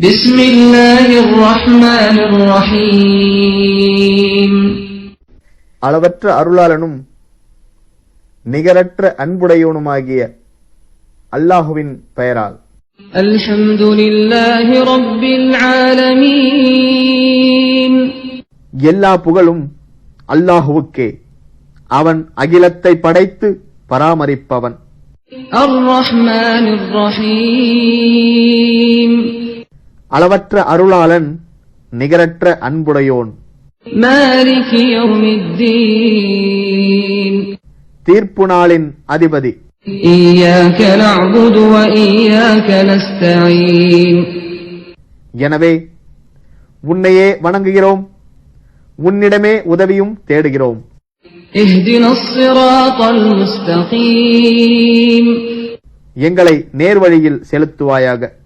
بسم الله الرحمن الرحيم அளவற்ற அருளாளனும் நிகரற்ற அன்புடையவனுமாகிய அல்லாஹுவின் பெயரால் الحمد لله رب العالمين எல்லா புகழும் அல்லாஹுவுக்கே அவன் அகிலத்தை படைத்து பராமரிப்பவன் الرحمن الرحيم அளவற்ற அருளாளன் நிகரற்ற அன்புடையோன். தீர்ப்பு நாளின் அதிபதி. எனவே உன்னையே வணங்குகிறோம். உன்னிடமே உதவியும் தேடுகிறோம். எங்களை நேர்வழியில் செலுத்துவாயாக.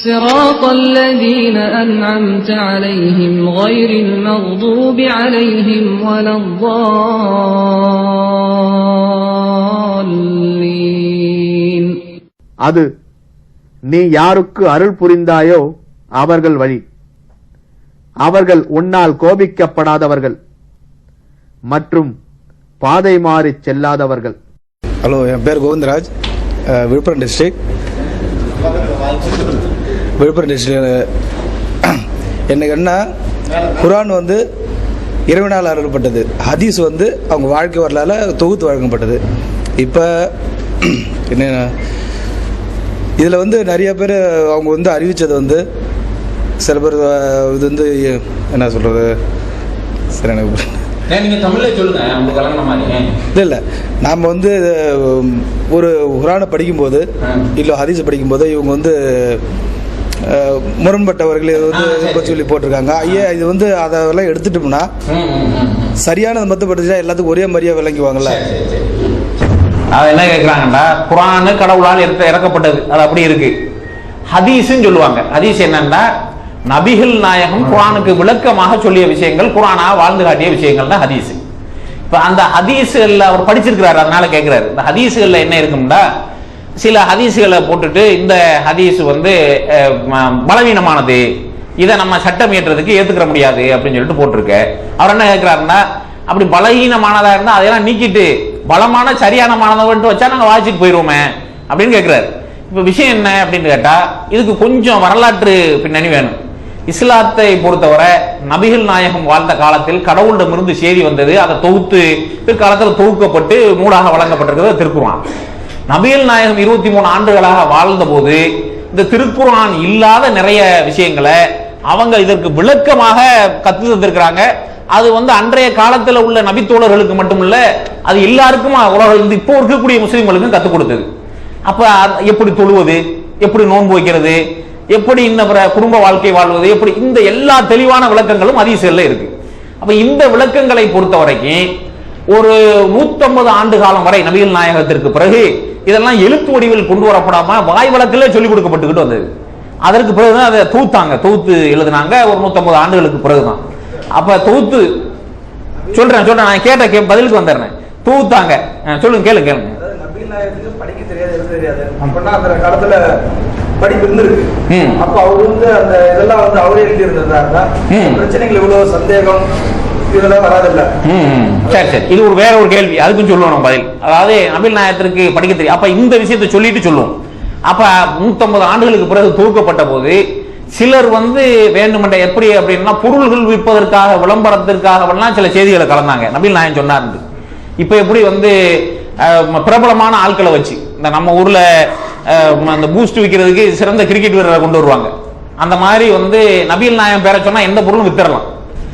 صراط الذين أنعمت عليهم غير المغضوب عليهم ولا الضالين அது நீ யாருக்கு அருள் புரிந்தாயோ அவர்கள் வழி அவர்கள் உன்னால் கோபிக்கப்படாதவர்கள் மற்றும் பாதை மாறிச் செல்லாதவர்கள் ஹலோ என் பேர் கோவிந்தராஜ் அஹ், விழுப்புரம் டிஸ்ட்ரிக்ட் விழுப்புரம் டிஸ்ட்ரிக்ட் எனக்கு என்ன குரான் வந்து இறைவனால் அருளப்பட்டது ஹதீஸ் வந்து அவங்க வாழ்க்கை வரலாறு தொகுத்து வழங்கப்பட்டது. இப்போ என்ன இதில் வந்து நிறைய பேர் அவங்க வந்து அறிவித்தது வந்து சில பேர் இது வந்து என்ன சொல்கிறது சரி எனக்கு இல்லை இல்லை. நாம் வந்து ஒரு குரானை படிக்கும்போது. இல்லை ஹதீஸ் படிக்கும்போது இவங்க வந்து முரண்பட்டவர்கள் இது வந்து சொல்லி போட்டிருக்காங்க. ஐயா இது வந்து அதெல்லாம் எடுத்துட்டோம்னா. சரியானது மட்டும் படிச்சா எல்லாத்துக்கும் ஒரே மாதிரியா விளங்குவாங்கல்ல. அது என்ன கேட்குறாங்கடா குரானு கடவுளால் இறக்க இறக்கப்பட்டது. அது அப்படி இருக்கு. ஹதீஸ்ன்னு சொல்லுவாங்க. ஹதீஸ் என்னன்னா நபிகள் நாயகம் குரானுக்கு விளக்கமாக சொல்லிய விஷயங்கள் குரானா வாழ்ந்து காட்டிய விஷயங்கள் தான் ஹதீஸ். இப்ப அந்த ஹதீஸ்கள்ல அவர் படிச்சிருக்கிறாரு அதனால கேட்கிறாரு இந்த ஹதீஸ்கள்ல என்ன இருக்கும்டா சில ஹதீஸ்களை போட்டுட்டு இந்த ஹதீஸ் வந்து ம- பலவீனமானது. இதை நம்ம சட்டம் ஏற்றதுக்கு ஏத்துக்கிற முடியாது அப்படின்னு சொல்லிட்டு போட்டிருக்க. அவர் என்ன கேட்கிறாருன்னா அப்படி பலகீனமானதா இருந்தா அதையெல்லாம் நீக்கிட்டு பலமான சரியான மானதை வச்சா நாங்க வாசிட்டு போயிருவோமே அப்படின்னு கேட்கிறாரு இப்ப விஷயம் என்ன அப்படின்னு கேட்டா இதுக்கு கொஞ்சம் வரலாற்று பின்னணி வேணும். இஸ்லாத்தை பொறுத்தவரை நபிகள் நாயகம் வாழ்ந்த காலத்தில் கடவுளிடமிருந்து செய்தி வந்தது அதை தொகுத்து பிற்காலத்தில் தொகுக்கப்பட்டு நூலாக வழங்கப்பட்டிருக்கிறது திருக்குறான் நபியல் நாயகம் இருபத்தி மூணு ஆண்டுகளாக வாழ்ந்த போது இந்த திருக்குறான் இல்லாத நிறைய விஷயங்களை அவங்க இதற்கு விளக்கமாக கத்து தந்திருக்கிறாங்க. அது வந்து அன்றைய காலத்துல உள்ள நபித்தோழர்களுக்கு மட்டுமல்ல அது எல்லாருக்கும் உலகம் இப்போ இருக்கக்கூடிய முஸ்லீம்களுக்கும் கற்றுக் கொடுத்தது. அப்ப எப்படி தொழுவது எப்படி நோன்பு வைக்கிறது எப்படி இந்த பிற குடும்ப வாழ்க்கை வாழ்வது எப்படி இந்த எல்லா தெளிவான விளக்கங்களும் அதிசயல்ல இருக்கு. அப்ப இந்த விளக்கங்களை பொறுத்த வரைக்கும் ஒரு நூத்தம்பது ஆண்டு காலம் வரை நபிகள் நாயகத்திற்கு பிறகு இதெல்லாம் எழுத்து வடிவில் கொண்டு வரப்படாம வாய் வழக்கிலே சொல்லிக் கொடுக்கப்பட்டுக்கிட்டு வந்தது. அதற்கு பிறகுதான் அதை தூத்தாங்க. தூத்து எழுதுனாங்க. ஒரு நூத்தம்பது ஆண்டுகளுக்கு பிறகுதான். அப்ப தூத்து சொல்றேன் சொல்றேன். நான் கேட்ட கே பதிலுக்கு வந்துடுறேன். தூத்தாங்க. சொல்லுங்க கேளுங்க கேளுங்க. படிக்க தெரியாது எழுத தெரியாது. அப்படின்னா அந்த காலத்துல படிப்பு இருந்திருக்கு. அப்ப அவர் வந்து அந்த இதெல்லாம் வந்து அவரே எழுதி இருந்ததா ம். பிரச்சனைகள் இவ்வளவு சந்தேகம். இதெல்லாம் வராதில்ல. சரி சரி. இது ஒரு வேற ஒரு கேள்வி. அதுக்கும் சொல்லுவோம் நம்ம பதில். அதாவது அமில் நாயத்திற்கு படிக்க தெரியும். அப்ப இந்த விஷயத்தை சொல்லிட்டு சொல்லுவோம். அப்ப நூத்தம்பது ஆண்டுகளுக்கு பிறகு தூக்கப்பட்ட போது சிலர் வந்து வேண்டுமென்ற எப்படி அப்படின்னா பொருள்கள் விற்பதற்காக விளம்பரத்திற்காக சில செய்திகளை கலந்தாங்க. நபில் நாயன் சொன்னார் இப்ப எப்படி வந்து பிரபலமான ஆட்களை வச்சு இந்த நம்ம ஊர்ல அந்த பூஸ்ட் விற்கிறதுக்கு சிறந்த கிரிக்கெட் வீரரை கொண்டு வருவாங்க. அந்த மாதிரி வந்து நபில் நாயம் பேரை சொன்னா எந்த பொருளும் வித்துடலாம்.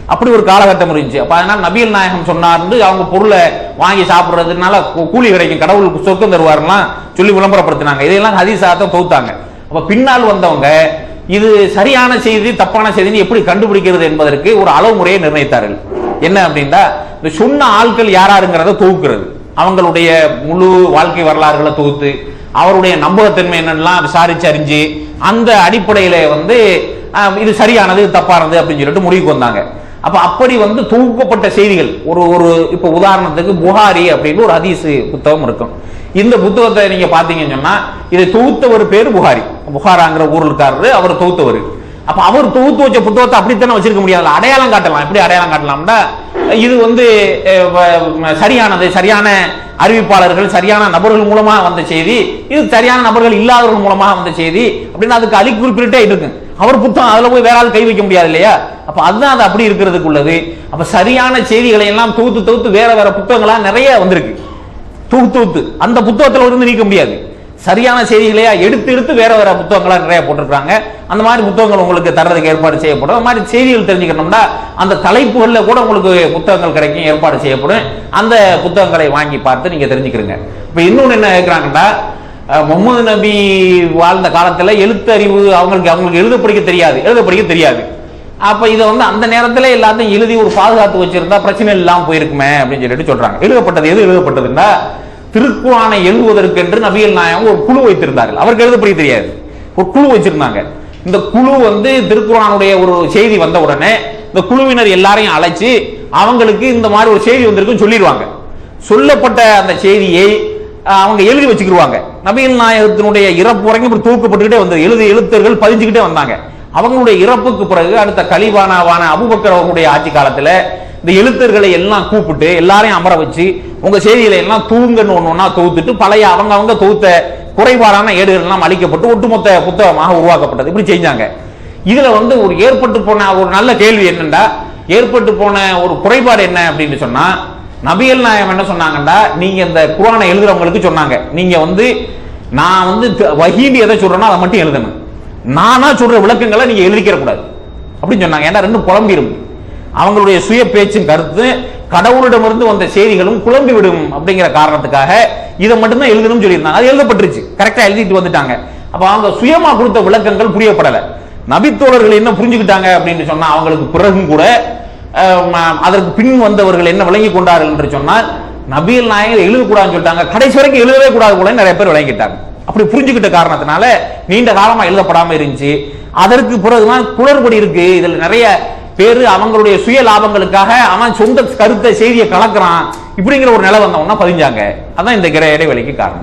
அப்படி ஒரு காலகட்டம் இருந்துச்சு. அப்போ அதனால் நபியல் நாயகம் சொன்னார்ந்து அவங்க பொருளை வாங்கி சாப்பிட்றதுனால கூ- கூலி கிடைக்கும் கடவுளுக்கு சொர்க்கம் தருவாருலாம் சொல்லி விளம்பரப்படுத்தினாங்க. இதையெல்லாம் ஹதீசாத்த தொகுத்தாங்க. அப்போ பின்னால் வந்தவங்க இது சரியான செய்தி தப்பான செய்தின்னு எப்படி கண்டுபிடிக்கிறது என்பதற்கு ஒரு அளவு முறையை நிர்ணயித்தார்கள். என்ன அப்படின்னா இந்த சொன்ன ஆட்கள் யாராருங்கிறத தொகுக்கிறது. அவங்களுடைய முழு வாழ்க்கை வரலாறுகளை தொகுத்து அவருடைய நம்பகத்தன்மை என்னெல்லாம் விசாரிச்சு அறிஞ்சு அந்த அடிப்படையில வந்து இது சரியானது தப்பானது அப்படின்னு சொல்லிட்டு முடிவுக்கு வந்தாங்க. அப்ப அப்படி வந்து தொகுக்கப்பட்ட செய்திகள். ஒரு ஒரு இப்ப உதாரணத்துக்கு புகாரி அப்படின்னு ஒரு ஹதீஸ் புத்தகம் இருக்கும். இந்த புத்தகத்தை நீங்க பாத்தீங்கன்னு சொன்னா இதை தொகுத்தவர் பேர் புகாரி. புகாராங்கிற ஊருக்காரரு அவர் தொகுத்தவர். அப்ப அவர் தொகுத்து வச்ச புத்தகத்தை அப்படித்தானே வச்சிருக்க முடியாது அடையாளம் காட்டலாம். எப்படி அடையாளம் காட்டலாம்னா இது வந்து சரியானது. சரியான அறிவிப்பாளர்கள் சரியான நபர்கள் மூலமா வந்த செய்தி. இது சரியான நபர்கள் இல்லாதவர்கள் மூலமாக வந்த செய்தி. அப்படின்னு அதுக்கு அழி குறிப்பிட்டே இருக்கு. அவர் புத்தகம் அதுல போய் வேற ஆள் கை வைக்க முடியாது இல்லையா? அப்ப அதுதான் அது அப்படி இருக்கிறதுக்கு உள்ளது. அப்ப சரியான செய்திகளை எல்லாம் தொகுத்து தொகுத்து வேற வேற புத்தகங்களா நிறைய வந்திருக்கு. தொகுத்து தொகுத்து. அந்த புத்தகத்துல இருந்து நீக்க முடியாது. சரியான செய்திகளையா எடுத்து எடுத்து வேற வேற புத்தகங்களா நிறைய போட்டிருக்காங்க அந்த மாதிரி புத்தகங்கள் உங்களுக்கு தர்றதுக்கு ஏற்பாடு செய்யப்படும். அந்த மாதிரி செய்திகள் தெரிஞ்சுக்கணும்னா அந்த தலைப்புகள்ல கூட உங்களுக்கு புத்தகங்கள் கிடைக்கும் ஏற்பாடு செய்யப்படும். அந்த புத்தகங்களை வாங்கி பார்த்து நீங்க தெரிஞ்சுக்கிறீங்க. இப்ப இன்னொன்னு என்ன கேட்கிறாங்கன்னா முகமது நபி வாழ்ந்த காலத்தில் எழுத்தறிவு அவங்களுக்கு அவங்களுக்கு எழுத படிக்க தெரியாது எழுத படிக்க தெரியாது. அப்ப இதை வந்து அந்த நேரத்துல எல்லாத்தையும் எழுதி ஒரு பாதுகாத்து வச்சிருந்தா பிரச்சனை இல்லாம போயிருக்குமே அப்படின்னு சொல்லிட்டு சொல்றாங்க. எழுதப்பட்டது எது எழுதப்பட்டதுன்னா திருக்குறானை எழுதுவதற்கென்று நபிகள் நாயகம் ஒரு குழு வைத்திருந்தார்கள். அவருக்கு எழுத படிக்க தெரியாது. ஒரு குழு வச்சிருந்தாங்க. இந்த குழு வந்து திருக்குறானுடைய ஒரு செய்தி வந்த உடனே இந்த குழுவினர் எல்லாரையும் அழைச்சு அவங்களுக்கு இந்த மாதிரி ஒரு செய்தி வந்திருக்குன்னு சொல்லிடுவாங்க. சொல்லப்பட்ட அந்த செய்தியை அவங்க எழுதி வச்சுக்கிடுவாங்க நபிகள் நாயகத்தினுடைய இறப்பு வரைக்கும் இப்படி தூக்கப்பட்டுக்கிட்டே வந்தது. எழுது எழுத்தர்கள் பதிஞ்சுக்கிட்டே வந்தாங்க. அவங்களுடைய இறப்புக்கு பிறகு அடுத்த கலிபானாவான அபுபக்கர் அவர்களுடைய ஆட்சி காலத்துல இந்த எழுத்தர்களை எல்லாம் கூப்பிட்டு எல்லாரையும் அமர வச்சு உங்க செய்திகளை எல்லாம் தூங்கன்னு ஒண்ணு ஒண்ணா தொகுத்துட்டு பழைய அவங்க அவங்க தொகுத்த குறைபாடான ஏடுகள் எல்லாம் அழிக்கப்பட்டு ஒட்டுமொத்த புத்தகமாக உருவாக்கப்பட்டது. இப்படி செஞ்சாங்க. இதுல வந்து ஒரு ஏற்பட்டு போன ஒரு நல்ல கேள்வி என்னண்டா? ஏற்பட்டு போன ஒரு குறைபாடு என்ன அப்படின்னு சொன்னா நபிகள் நாயகம் என்ன சொன்னாங்கடா நீங்க இந்த குரானை எழுதுறவங்களுக்கு சொன்னாங்க. நீங்க வந்து நான் வந்து த- எதை சொல்றேனோ அதை மட்டும் எழுதணும் நானா சொல்ற விளக்கங்களை நீங்க எழுதிக்கிற கூடாது. அப்படின்னு சொன்னாங்க. ஏன்னா ரெண்டும் குழம்பிடும் அவங்களுடைய சுய பேச்சும் கருத்து கடவுளிடமிருந்து வந்த செய்திகளும் குழம்பி விடும் அப்படிங்கிற காரணத்துக்காக இதை மட்டும்தான் எழுதணும்னு சொல்லியிருந்தாங்க. அது எழுதப்பட்டுருச்சு. கரெக்டா எழுதிட்டு வந்துட்டாங்க. அப்ப அவங்க சுயமா கொடுத்த விளக்கங்கள் புரியப்படல. நபித்தோழர்கள் என்ன புரிஞ்சுக்கிட்டாங்க அப்படின்னு சொன்னா அவங்களுக்கு பிறகும் கூட அதற்கு பின் வந்தவர்கள் என்ன விளங்கி கொண்டார்கள் என்று சொன்னால் நபியல் நாயகர் எழுதக்கூடாதுன்னு சொல்லிட்டாங்க. கடைசி வரைக்கும் எழுதவே கூடாது கூட நிறைய பேர் விளங்கிட்டாங்க. அப்படி புரிஞ்சுக்கிட்ட காரணத்தினால நீண்ட காலமா எழுதப்படாம இருந்துச்சு. அதற்கு பிறகுதான் குளறுபடி இருக்கு. இதுல நிறைய பேரு அவங்களுடைய சுய லாபங்களுக்காக அவன் சொந்த கருத்தை செய்தியை கலக்குறான். இப்படிங்கிற ஒரு நிலை வந்தவங்கன்னா பதிஞ்சாங்க. அதான் இந்த கிடை- இடைவெளிக்கு காரணம்.